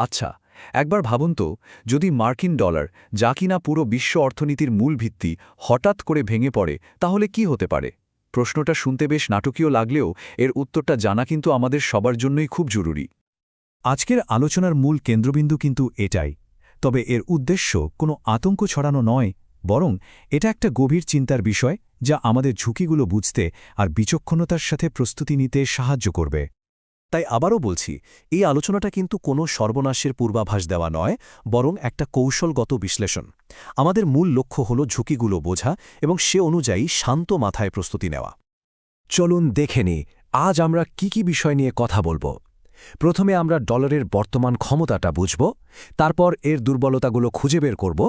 আচ্ছা একবার ভাবুন তো, যদি মার্কিন ডলার যা কিনা পুরো বিশ্ব অর্থনীতির মূল ভিত্তি হঠাৎ করে ভেঙে পড়ে, তাহলে কি হতে পারে? প্রশ্নটা শুনতে বেশ নাটকীয় লাগলেও এর উত্তরটা জানা কিন্তু আমাদের সবার জন্যই খুব জরুরি। আজকের আলোচনার মূল কেন্দ্রবিন্দু কিন্তু এটাই। তবে এর উদ্দেশ্য কোনো আতঙ্ক ছড়ানো নয়, বরং এটা একটা গভীর চিন্তার বিষয় যা আমাদের ঝুঁকিগুলো বুঝতে আর বিচক্ষণতার সাথে প্রস্তুতি নিতে সাহায্য করবে। তাই আবারও বলছি, এই আলোচনাটা কিন্তু কোনো সর্বনাশের পূর্বাভাস দেওয়া নয়, বরং একটা কৌশলগত বিশ্লেষণ। আমাদের মূল লক্ষ্য হল ঝুঁকিগুলো বোঝা এবং সে অনুযায়ী শান্ত মাথায় প্রস্তুতি নেওয়া। চলুন দেখে নি আজ আমরা কি কি বিষয় নিয়ে কথা বলব। প্রথমে আমরা ডলারের বর্তমান ক্ষমতাটা বুঝব, তারপর এর দুর্বলতাগুলো খুঁজে বের করব,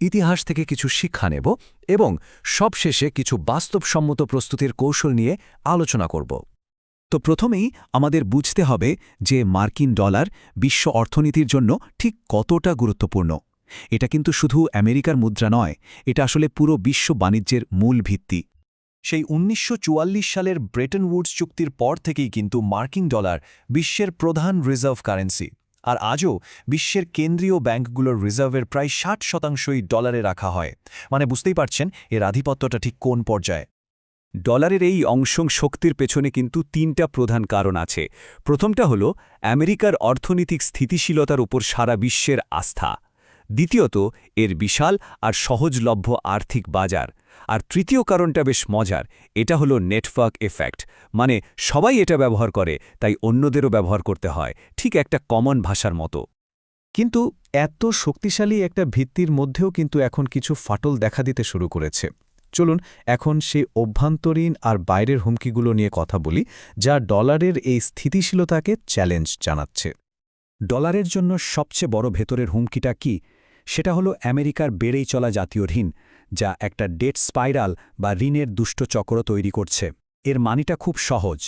ইতিহাস থেকে কিছু শিক্ষা নেব এবং সবশেষে কিছু বাস্তবসম্মত প্রস্তুতির কৌশল নিয়ে আলোচনা করব। তো প্রথমেই আমাদের বুঝতে হবে যে মার্কিন ডলার বিশ্ব অর্থনীতির জন্য ঠিক কতটা গুরুত্বপূর্ণ। এটা কিন্তু শুধু আমেরিকার মুদ্রা নয়, এটা আসলে পুরো বিশ্ব বাণিজ্যের মূল ভিত্তি। সেই উনিশশো চুয়াল্লিশ সালের ব্রেটন উডস চুক্তির পর থেকেই কিন্তু মার্কিন ডলার বিশ্বের প্রধান রিজার্ভ কারেন্সি, আর আজও বিশ্বের কেন্দ্রীয় ব্যাংকগুলোর রিজার্ভের প্রায় ষাট শতাংশই ডলারে রাখা হয়। মানে বুঝতেই পারছেন, এর আধিপত্যটা ঠিক কোন পর্যায়ে? ডলারের এই অংশং শক্তির পেছনে কিন্তু তিনটা প্রধান কারণ আছে। প্রথমটা হল, আমেরিকার অর্থনৈতিক স্থিতিশীলতার উপর সারা বিশ্বের আস্থা। দ্বিতীয়ত, এর বিশাল আর সহজলভ্য আর্থিক বাজার। আর তৃতীয় কারণটা বেশ মজার, এটা হলো নেটওয়ার্ক এফেক্ট। মানে সবাই এটা ব্যবহার করে, তাই অন্যদেরও ব্যবহার করতে হয়, ঠিক একটা কমন ভাষার মতো। কিন্তু এত শক্তিশালী একটা ভিত্তির মধ্যেও কিন্তু এখন কিছু ফাটল দেখা দিতে শুরু করেছে। চলুন এখন সেই অভ্যন্তরীণ আর বাইরের হুমকিগুলো নিয়ে কথা বলি, যা ডলারের এই স্থিতিশীলতাকে চ্যালেঞ্জ জানাচ্ছে। ডলারের জন্য সবচেয়ে বড় ভেতরের হুমকিটা কি? সেটা হলো আমেরিকার বেড়েই চলা জাতীয় ঋণ, যা একটা ডেট স্পাইরাল বা ঋণের দুষ্ট চক্র তৈরি করছে। এর মানিটা খুব সহজ।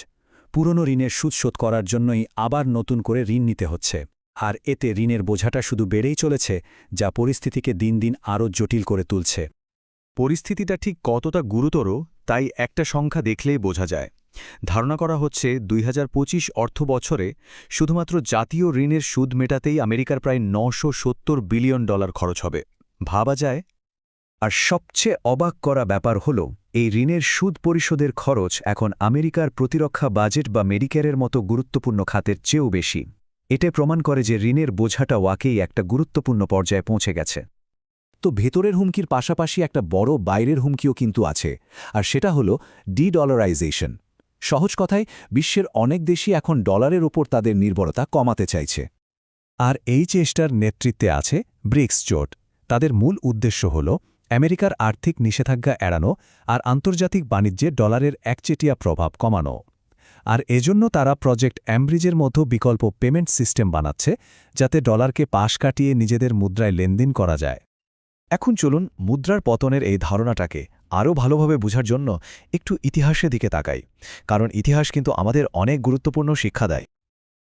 পুরনো ঋণের সুদ শোধ করার জন্যই আবার নতুন করে ঋণ নিতে হচ্ছে। আর এতে ঋণের বোঝাটা শুধু বেড়েই চলেছে, যা পরিস্থিতিকে দিন দিন আরও জটিল করে তুলছে। পরিস্থিতিটা ঠিক কতটা গুরুতর, তাই একটা সংখ্যা দেখলেই বোঝা যায়। ধারণা করা হচ্ছে দুই অর্থ বছরে শুধুমাত্র জাতীয় ঋণের সুদ মেটাতেই আমেরিকার প্রায় নশো বিলিয়ন ডলার খরচ হবে। ভাবা যায়? আর সবচেয়ে অবাক করা ব্যাপার হল, এই ঋণের সুদ পরিশোধের খরচ এখন আমেরিকার প্রতিরক্ষা বাজেট বা মেডিকেয়ারের মতো গুরুত্বপূর্ণ খাতের চেয়েও বেশি। এটা প্রমাণ করে যে ঋণের বোঝাটা ওয়াকেই একটা গুরুত্বপূর্ণ পর্যায়ে পৌঁছে গেছে। তো ভেতরের হুমকির পাশাপাশি একটা বড় বাইরের হুমকিও কিন্তু আছে, আর সেটা হলো ডিডলারাইজেশন সহজ কথায়, বিশ্বের অনেক দেশই এখন ডলারের ওপর তাদের নির্ভরতা কমাতে চাইছে। আর এই চেষ্টার নেতৃত্বে আছে ব্রিক্স জোট। তাদের মূল উদ্দেশ্য হল আমেরিকার আর্থিক নিষেধাজ্ঞা এড়ানো আর আন্তর্জাতিক বাণিজ্যে ডলারের একচেটিয়া প্রভাব কমানো। আর এজন্য তারা প্রজেক্ট অ্যাম্ব্রিজের মতো বিকল্প পেমেন্ট সিস্টেম বানাচ্ছে, যাতে ডলারকে পাশ কাটিয়ে নিজেদের মুদ্রায় লেনদেন করা যায়। এখন চলুন মুদ্রার পতনের এই ধারণাটাকে আরও ভালোভাবে বুঝার জন্য একটু ইতিহাসের দিকে তাকাই, কারণ ইতিহাস কিন্তু আমাদের অনেক গুরুত্বপূর্ণ শিক্ষা দেয়।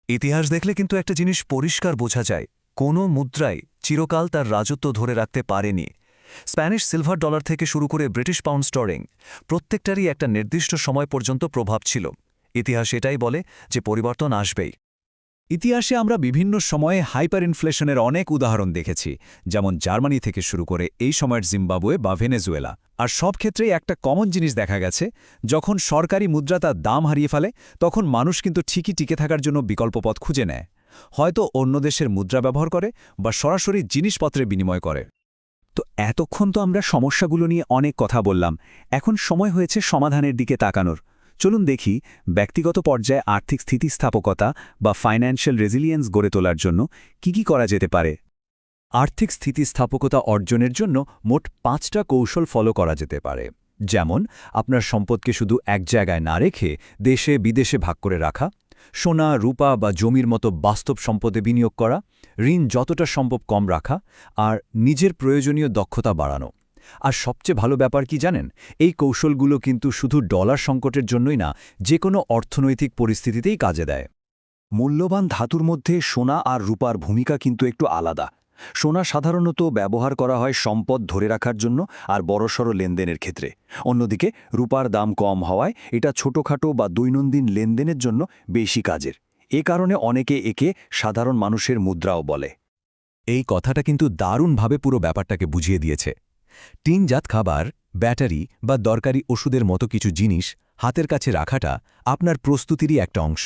ইতিহাস দেখলে কিন্তু একটা জিনিস পরিষ্কার বোঝা যায়, কোনো মুদ্রাই চিরকাল তার রাজত্ব ধরে রাখতে পারেনি। স্প্যানিশ সিলভার ডলার থেকে শুরু করে ব্রিটিশ পাউন্ড স্টরিং প্রত্যেকটারই একটা নির্দিষ্ট সময় পর্যন্ত প্রভাব ছিল। ইতিহাস এটাই বলে যে পরিবর্তন আসবেই। ইতিহাসে আমরা বিভিন্ন সময়ে হাইপার ইনফ্লেশনের অনেক উদাহরণ দেখেছি, যেমন জার্মানি থেকে শুরু করে এই সময়ের জিম্বাবুয়ে বা ভেনেজুয়েলা। আর সব ক্ষেত্রেই একটা কমন জিনিস দেখা গেছে, যখন সরকারি মুদ্রা তার দাম হারিয়ে ফেলে, তখন মানুষ কিন্তু ঠিকই টিকে থাকার জন্য বিকল্প পথ খুঁজে নেয়। হয়তো অন্য দেশের মুদ্রা ব্যবহার করে বা সরাসরি জিনিসপত্রের বিনিময় করে। তো এতক্ষণ তো আমরা সমস্যাগুলো নিয়ে অনেক কথা বললাম, এখন সময় হয়েছে সমাধানের দিকে তাকানোর। চলুন দেখি ব্যক্তিগত পর্যায়ে আর্থিক স্থিতিস্থাপকতা বা ফাইন্যান্সিয়াল রেজিলিয়েন্স গড়ে তোলার জন্য কি কি করা যেতে পারে। আর্থিক স্থিতিস্থাপকতা অর্জনের জন্য মোট পাঁচটা কৌশল ফলো করা যেতে পারে। যেমন, আপনার সম্পদকে শুধু এক জায়গায় না রেখে দেশে বিদেশে ভাগ করে রাখা, সোনা, রূপা বা জমির মতো বাস্তব সম্পদে বিনিয়োগ করা, ঋণ যতটা সম্ভব কম রাখা, আর নিজের প্রয়োজনীয় দক্ষতা বাড়ানো। আর সবচেয়ে ভালো ব্যাপার কি জানেন? এই কৌশলগুলো কিন্তু শুধু ডলার সংকটের জন্যই না যে কোনো অর্থনৈতিক পরিস্থিতিতেই কাজে দেয়। মূল্যবান ধাতুর মধ্যে সোনা আর রূপার ভূমিকা কিন্তু একটু আলাদা। সোনা সাধারণত ব্যবহার করা হয় সম্পদ ধরে রাখার জন্য আর বড়সড় লেনদেনের ক্ষেত্রে। অন্যদিকে, রূপার দাম কম হওয়ায় এটা ছোটখাটো বা দৈনন্দিন লেনদেনের জন্য বেশি কাজের। এ কারণে অনেকে একে সাধারণ মানুষের মুদ্রাও বলে। এই কথাটা কিন্তু দারুণভাবে পুরো ব্যাপারটাকে বুঝিয়ে দিয়েছে। টিনজাত খাবার, ব্যাটারি বা দরকারি ওষুধের মতো কিছু জিনিস হাতের কাছে রাখাটা আপনার প্রস্তুতিরই একটা অংশ,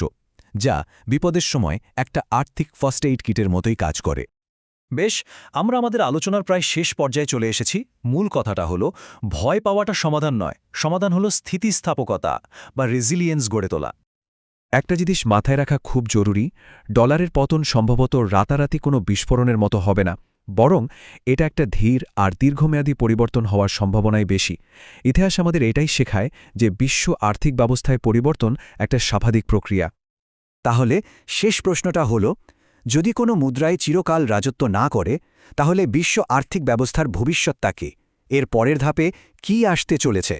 যা বিপদের সময় একটা আর্থিক ফার্স্ট এইড কিটের মতোই কাজ করে। বেশ, আমরা আমাদের আলোচনার প্রায় শেষ পর্যায়ে চলে এসেছি। মূল কথাটা হলো, ভয় পাওয়াটা সমাধান নয়, সমাধান হলো স্থিতিস্থাপকতা বা রেজিলিয়েন্স গড়ে তোলা। একটা জিনিস মাথায় রাখা খুব জরুরি, ডলারের পতন সম্ভবত রাতারাতি কোনো বিস্ফোরণের মতো হবে না। বরং এটা একটা ধীর আর দীর্ঘমেয়াদী পরিবর্তন হওয়ার সম্ভাবনাই বেশি। ইতিহাস আমাদের এটাই শেখায় যে বিশ্ব আর্থিক ব্যবস্থায় পরিবর্তন একটা স্বাভাবিক প্রক্রিয়া। তাহলে শেষ প্রশ্নটা হল, যদি কোনো মুদ্রায় চিরকাল রাজত্ব না করে, তাহলে বিশ্ব আর্থিক ব্যবস্থার ভবিষ্যৎটা কি? এর পরের ধাপে কি আসতে চলেছে?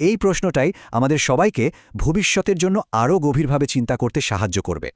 এই প্রশ্নটাই আমাদের সবাইকে ভবিষ্যতের জন্য আরও গভীরভাবে চিন্তা করতে সাহায্য করবে।